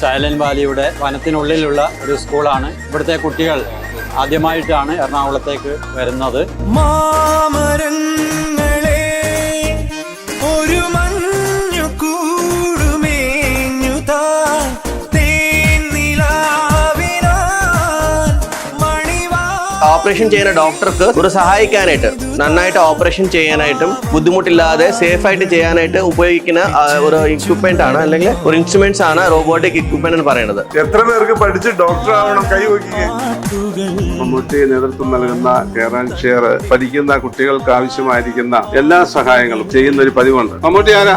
Silent വാലിയുടെ വനത്തിനുള്ളിലുള്ള ഒരു സ്കൂളാണ്. ഇവിടുത്തെ കുട്ടികൾ ആദ്യമായിട്ടാണ് എറണാകുളത്തേക്ക് വരുന്നത്. മാമരങ്ങൾ ഓപ്പറേഷൻ ചെയ്യുന്ന ഡോക്ടർക്ക് ഒരു സഹായിക്കാനായിട്ട് നന്നായിട്ട് ഓപ്പറേഷൻ ചെയ്യാനായിട്ടും ബുദ്ധിമുട്ടില്ലാതെ സേഫ് ആയിട്ട് ചെയ്യാനായിട്ട് ഉപയോഗിക്കുന്ന ഒരു ഇക്വിപ്മെന്റ് ആണ് അല്ലെങ്കിൽ ഒരു ഇൻസ്ട്രുമെന്റ്സ് ആണ് റോബോട്ടിക് ഇക്വിപ്മെന്റ് എന്ന് പറയുന്നത്. എത്ര പേർക്ക് പഠിച്ച് ഡോക്ടർ ആവണം കൈ മമ്മൂട്ടി നേതൃത്വം നൽകുന്ന കെയർ ആൻഡ് ഷെയർ പഠിക്കുന്ന കുട്ടികൾക്ക് ആവശ്യമായിരിക്കുന്ന എല്ലാ സഹായങ്ങളും ചെയ്യുന്ന ഒരു പതിവുണ്ട്. മമ്മൂട്ടി ആരാ?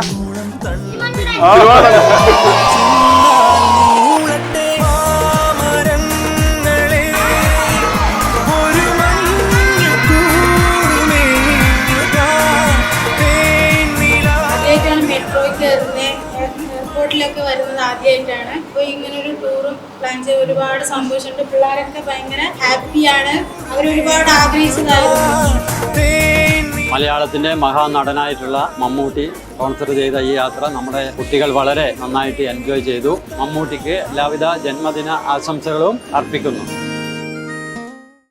എയർപോർട്ടിലൊക്കെ വരുന്നത് ആദ്യമായിട്ടാണ് അപ്പോൾ ഇങ്ങനെ ഒരു ടൂറും പ്ലാൻ ചെയ്ത് ഒരുപാട് സന്തോഷമുണ്ട്. പിള്ളേരൊക്കെ ഭയങ്കര ഹാപ്പിയാണ് അവരൊരുപാട് ആഗ്രഹിച്ചതായിരുന്നു. തേന്നി മലയാളത്തിന്റെ മഹാനടനായിട്ടുള്ള മമ്മൂട്ടി സ്പോൺസർ ചെയ്ത ഈ യാത്ര നമ്മുടെ കുട്ടികൾ വളരെ നന്നായിട്ട് എൻജോയ് ചെയ്തു. മമ്മൂട്ടിക്ക് എല്ലാവിധ ജന്മദിന ആശംസകളും അർപ്പിക്കുന്നു.